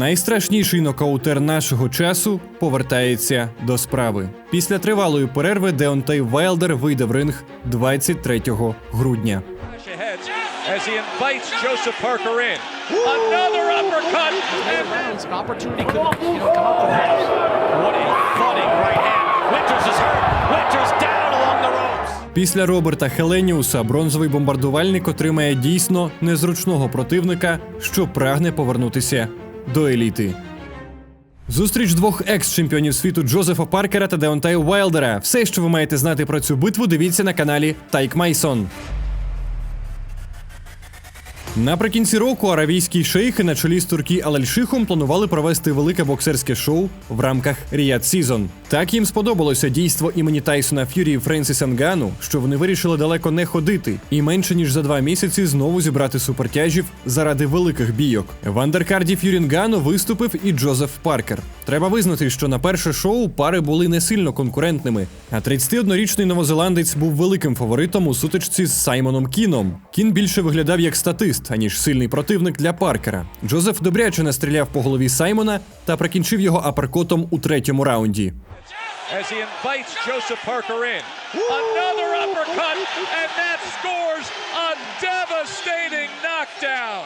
Найстрашніший нокаутер нашого часу повертається до справи. Після тривалої перерви Деонтей Вайлдер вийде в ринг 23 грудня. Після Роберта Хеленіуса бронзовий бомбардувальник отримає дійсно незручного противника, що прагне повернутися до еліти. Зустріч двох екс-чемпіонів світу Джозефа Паркера та Деонтея Уайлдера. Все, що ви маєте знати про цю битву, дивіться на каналі Тайк Майсон. Наприкінці року аравійські шейхи на чолі з Туркі Аль-Шихом планували провести велике боксерське шоу в рамках Ріяд Сізон. Так їм сподобалося дійство імені Тайсона Ф'юрі і Френсіса Нгану, що вони вирішили далеко не ходити і менше ніж за два місяці знову зібрати супертяжів заради великих бійок. В андеркарді Ф'юрі Нгану виступив і Джозеф Паркер. Треба визнати, що на перше шоу пари були не сильно конкурентними. А 31-річний новозеландець був великим фаворитом у сутичці з Саймоном Кіном. Кін більше виглядав як статист, аніж сильний противник для Паркера. Джозеф добряче настріляв по голові Саймона та прикінчив його аперкотом у третьому раунді. as he invites Joseph Parker in. Another uppercut. And that scores a devastating knockdown.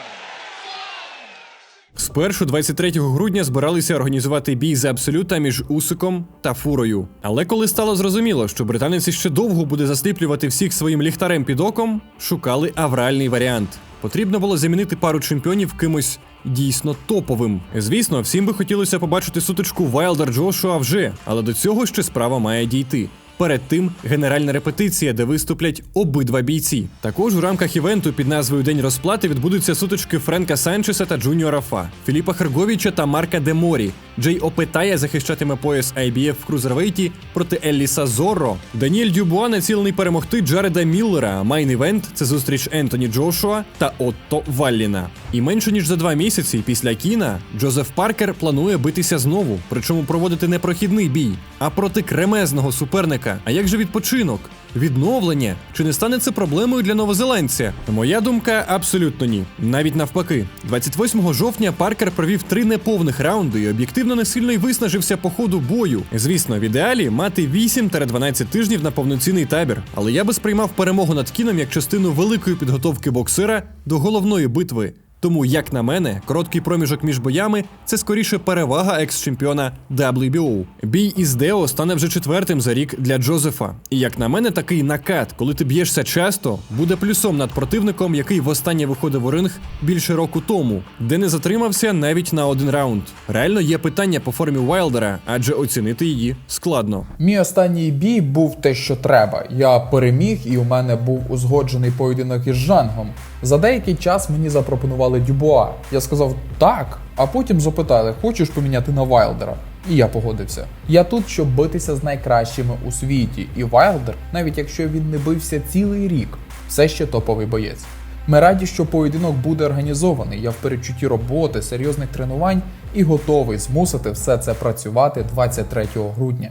Спершу 23 грудня збиралися організувати бій за абсолюта між Усиком та Фурою. Але коли стало зрозуміло, що британець ще довго буде засліплювати всіх своїм ліхтарем під оком, шукали авральний варіант. Потрібно було замінити пару чемпіонів кимось дійсно топовим. Звісно, всім би хотілося побачити сутичку Вайлдер Джошуа вже, але до цього ще справа має дійти. Перед тим генеральна репетиція, де виступлять обидва бійці. Також у рамках івенту під назвою День розплати відбудуться сутички Френка Санчеса та Джуніора Фа, Філіпа Херговіча та Марка Деморі. Джей Опетая захищатиме пояс IBF в крузервейті проти Елліса Зорро. Даніель Дюбуа націлений перемогти Джареда Міллера. Майн івент це зустріч Ентоні Джошуа та Отто Валліна. І менше ніж за два місяці після кіна Джозеф Паркер планує битися знову, причому проводити не прохідний бій, а проти кремезного суперника. А як же відпочинок? Відновлення? Чи не стане це проблемою для новозеландця? Моя думка абсолютно ні. Навіть навпаки, 28 жовтня Паркер провів три неповних раунди і об'єктивно не сильно й виснажився по ходу бою. Звісно, в ідеалі мати 8-12 тижнів на повноцінний табір, але я би сприймав перемогу над кіном як частину великої підготовки боксера до головної битви. Тому, як на мене, короткий проміжок між боями це скоріше перевага екс-чемпіона WBO. Бій із Део стане вже четвертим за рік для Джозефа. І як на мене, такий накат, коли ти б'єшся часто, буде плюсом над противником, який востаннє виходив у ринг більше року тому, де не затримався навіть на один раунд. Реально є питання по формі Вайлдера, адже оцінити її складно. Мій останній бій був те, що треба. Я переміг, і у мене був узгоджений поєдинок із Жангом. За деякий час мені запропонували Дюбуа. Я сказав так, а потім запитали, хочеш поміняти на Вайлдера? І я погодився. Я тут, щоб битися з найкращими у світі, і Вайлдер, навіть якщо він не бився цілий рік, все ще топовий боєць. Ми раді, що поєдинок буде організований. Я в передчутті роботи, серйозних тренувань і готовий змусити все це працювати 23 грудня.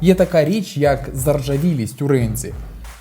Є така річ, як заржавілість у ринзі.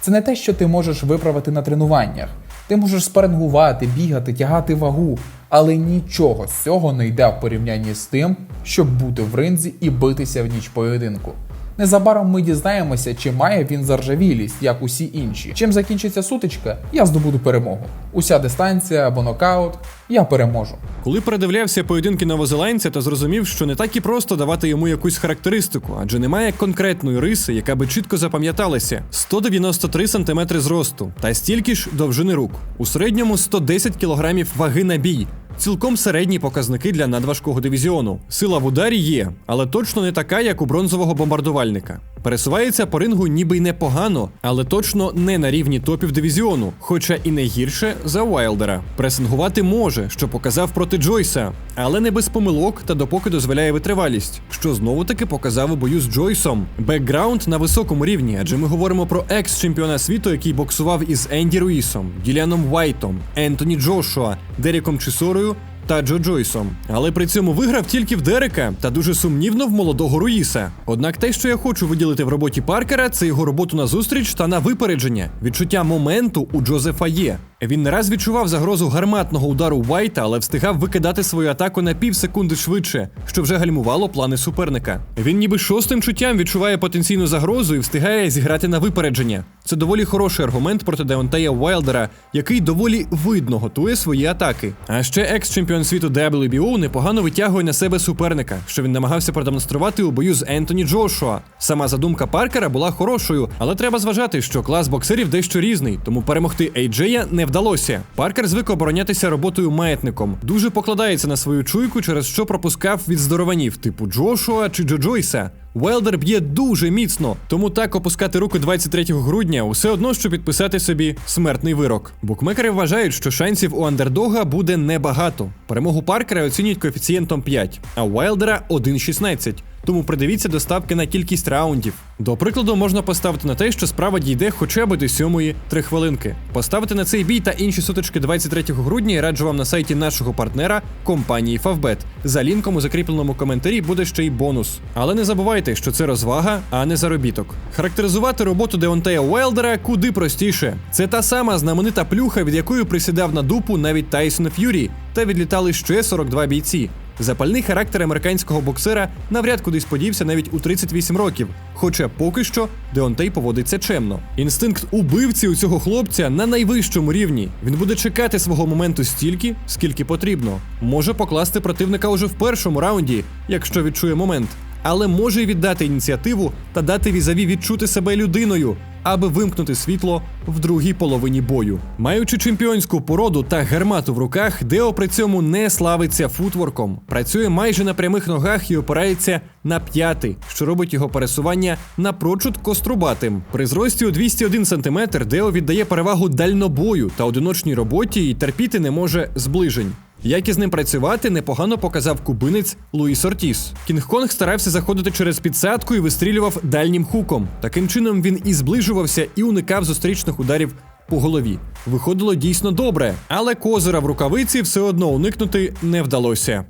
Це не те, що ти можеш виправити на тренуваннях. Ти можеш спарингувати, бігати, тягати вагу, але нічого з цього не йде в порівнянні з тим, щоб бути в ринзі і битися в ніч поєдинку. Незабаром ми дізнаємося, чи має він заржавілість, як усі інші. Чим закінчиться сутичка, я здобуду перемогу. Уся дистанція або нокаут, я переможу. Коли передивлявся поєдинки новозеландця, то зрозумів, що не так і просто давати йому якусь характеристику, адже немає конкретної риси, яка би чітко запам'яталася: 193 см зросту та стільки ж довжини рук. У середньому 110 кг ваги на бій. Цілком середні показники для надважкого дивізіону. Сила в ударі є, але точно не така, як у бронзового бомбардувальника. Пересувається по рингу ніби й непогано, але точно не на рівні топів дивізіону, хоча і не гірше за Уайлдера. Пресингувати може, що показав проти Джойса, але не без помилок та допоки дозволяє витривалість, що знову таки показав у бою з Джойсом. Бекграунд на високому рівні, адже ми говоримо про екс-чемпіона світу, який боксував із Енді Руїсом, Діліаном Вайтом, Ентоні Джошуа, Деріком Чисорою та Джо Джойсом. Але при цьому виграв тільки в Дерека та дуже сумнівно в молодого Руїса. Однак те, що я хочу виділити в роботі Паркера, це його роботу на зустріч та на випередження. Відчуття моменту у Джозефа є. Він не раз відчував загрозу гарматного удару Вайта, але встигав викидати свою атаку на пів секунди швидше, що вже гальмувало плани суперника. Він ніби шостим чуттям відчуває потенційну загрозу і встигає зіграти на випередження. Це доволі хороший аргумент проти Деонтея Уайлдера, який доволі видно готує свої атаки. А ще екс-чемпіон світу WBO непогано витягує на себе суперника, що він намагався продемонструвати у бою з Ентоні Джошуа. Сама задумка Паркера була хорошою, але треба зважати, що клас боксерів дещо різний, тому перемогти Ейджея не вдалося. Паркер звик оборонятися роботою маятником, дуже покладається на свою чуйку, через що пропускав від здорованів, типу Джошуа чи Джо Джойса. Уелдер б'є дуже міцно, тому так опускати руку 23 грудня усе одно, що підписати собі смертний вирок. Букмекери вважають, що шансів у андердога буде небагато. Перемогу Паркера оцінюють коефіцієнтом 5, а Уайлдера 1,16. Тому придивіться до ставки на кількість раундів. До прикладу, можна поставити на те, що справа дійде хоча б до сьомої три хвилинки. Поставити на цей бій та інші сутички 23 грудня я раджу вам на сайті нашого партнера компанії Favbet. За лінком у закріпленому коментарі буде ще й бонус. Але не забувайте, що це розвага, а не заробіток. Характеризувати роботу Деонтея Уайлдера куди простіше. Це та сама знаменита плюха, від якої присідав на дупу навіть Тайсон Ф'юрі, та відлітали ще 42 бійці. Запальний характер американського боксера навряд кудись подівся навіть у 38 років. Хоча поки що Деонтей поводиться чемно. Інстинкт убивці у цього хлопця на найвищому рівні. Він буде чекати свого моменту стільки, скільки потрібно. Може покласти противника уже в першому раунді, якщо відчує момент. Але може й віддати ініціативу та дати візаві відчути себе людиною, аби вимкнути світло в другій половині бою. Маючи чемпіонську породу та гармату в руках, Део при цьому не славиться футворком. Працює майже на прямих ногах і опирається на п'яти, що робить його пересування напрочуд кострубатим. При зрості у 201 см Део віддає перевагу дальнобою та одиночній роботі і терпіти не може зближень. Як із ним працювати, непогано показав кубинець Луїс Ортіс. Кінг-Конг старався заходити через підсадку і вистрілював дальнім хуком. Таким чином він і зближувався, і уникав зустрічних ударів по голові. Виходило дійсно добре, але козира в рукавиці все одно уникнути не вдалося.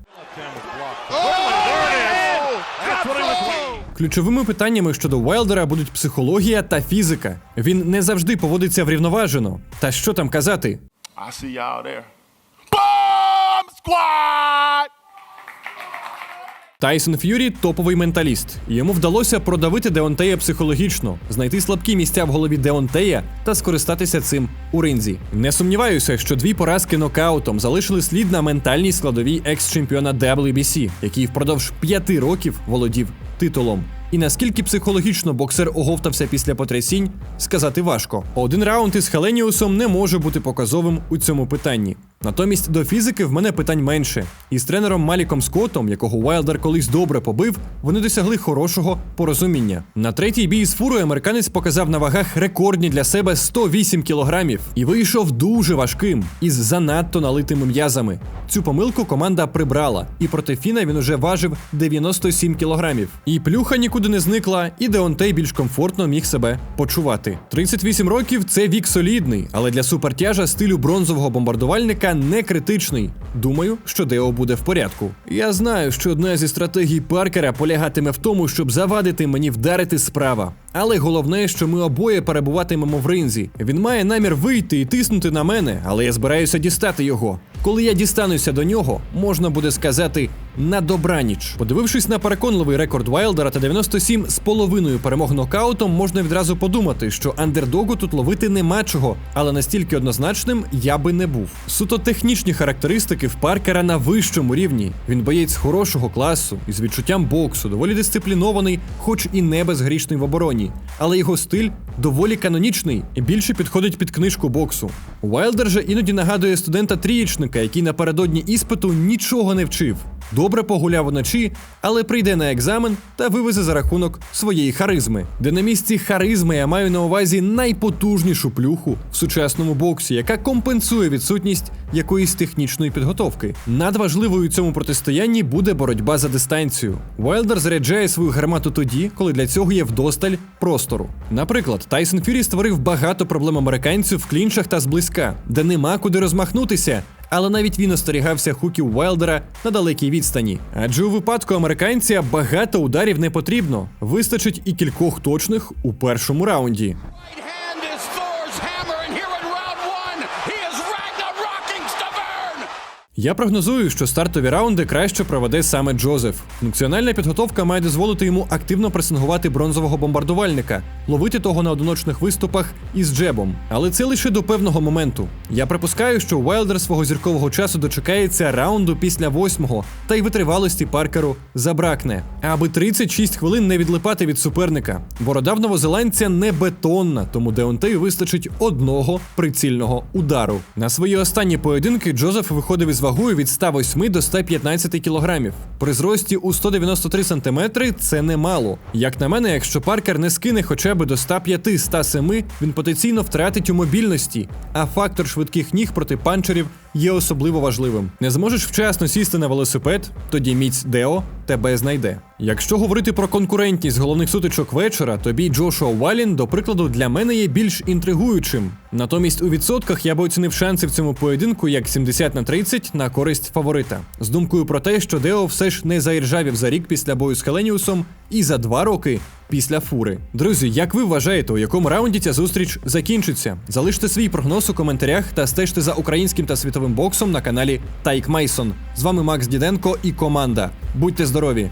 Ключовими питаннями щодо Уайлдера будуть психологія та фізика. Він не завжди поводиться врівноважено. Та що там казати? I see squad! Тайсон Ф'юрі топовий менталіст. Йому вдалося продавити Деонтея психологічно, знайти слабкі місця в голові Деонтея та скористатися цим у ринзі. Не сумніваюся, що дві поразки нокаутом залишили слід на ментальній складовій екс-чемпіона WBC, який впродовж п'яти років володів титулом. І наскільки психологічно боксер оговтався після потрясінь, сказати важко. Один раунд із Хеленіусом не може бути показовим у цьому питанні. Натомість до фізики в мене питань менше. І з тренером Маліком Скоттом, якого Уайлдер колись добре побив, вони досягли хорошого порозуміння. На третій бій з фурою американець показав на вагах рекордні для себе 108 кілограмів і вийшов дуже важким із занадто налитими м'язами. Цю помилку команда прибрала, і проти Фіна він уже важив 97 кілограмів. І плюха нікуди не зникла, і Деонтей більш комфортно міг себе почувати. 38 років це вік солідний, але для супертяжа стилю бронзового бомбардувальника не критичний. Думаю, що Део буде в порядку. Я знаю, що одна зі стратегій Паркера полягатиме в тому, щоб завадити мені вдарити справа. Але головне, що ми обоє перебуватимемо в ринзі. Він має намір вийти і тиснути на мене, але я збираюся дістати його. Коли я дістануся до нього, можна буде сказати на добраніч. Подивившись на переконливий рекорд Вайлдера та 97 з половиною перемог нокаутом, можна відразу подумати, що андердогу тут ловити нема чого, але настільки однозначним я би не був. Суто технічні характеристики в Паркера на вищому рівні. Він боєць хорошого класу із відчуттям боксу, доволі дисциплінований, хоч і не безгрішний в обороні. Але його стиль доволі канонічний і більше підходить під книжку боксу. Уайлдер же іноді нагадує студента трієчника, який напередодні іспиту нічого не вчив. Добре погуляв уночі, але прийде на екзамен та вивезе за рахунок своєї харизми. Де на місці харизми я маю на увазі найпотужнішу плюху в сучасному боксі, яка компенсує відсутність якоїсь технічної підготовки. Надважливою у цьому протистоянні буде боротьба за дистанцію. Уайлдер заряджає свою гармату тоді, коли для цього є вдосталь простору. Наприклад, Тайсон Фюрі створив багато проблем американців в клінчах та зблизька, де нема куди розмахнутися. Але навіть він остерігався хуків Уайлдера на далекій відстані. Адже у випадку американця багато ударів не потрібно. Вистачить і кількох точних у першому раунді. Я прогнозую, що стартові раунди краще проведе саме Джозеф. Функціональна підготовка має дозволити йому активно пресингувати бронзового бомбардувальника, ловити того на одиночних виступах із джебом. Але це лише до певного моменту. Я припускаю, що Уайлдер свого зіркового часу дочекається раунду після восьмого, та й витривалості Паркеру забракне. Аби 36 хвилин не відлипати від суперника. Борода в новозеландця не бетонна, тому Деонтею вистачить одного прицільного удару. На свої останні поєдинки Джозеф виходив із вагою від 108 до 115 кілограмів. При зрості у 193 сантиметри це немало. Як на мене, якщо Паркер не скине хоча б до 105-107, він потенційно втратить у мобільності, а фактор швидких ніг проти панчерів є особливо важливим. Не зможеш вчасно сісти на велосипед, тоді міць Део тебе знайде. Якщо говорити про конкурентність головних сутичок вечора, то бій Джошуа Валін, до прикладу, для мене є більш інтригуючим. Натомість у відсотках я би оцінив шанси в цьому поєдинку як 70 на 30 на користь фаворита. З думкою про те, що Део все ж не заіржавів за рік після бою з Хеленіусом і за два роки після фури. Друзі, як ви вважаєте, у якому раунді ця зустріч закінчиться? Залиште свій прогноз у коментарях та стежте за українським та світовим боксом на каналі Тайк Майсон. З вами Макс Діденко і команда. Будьте здорові!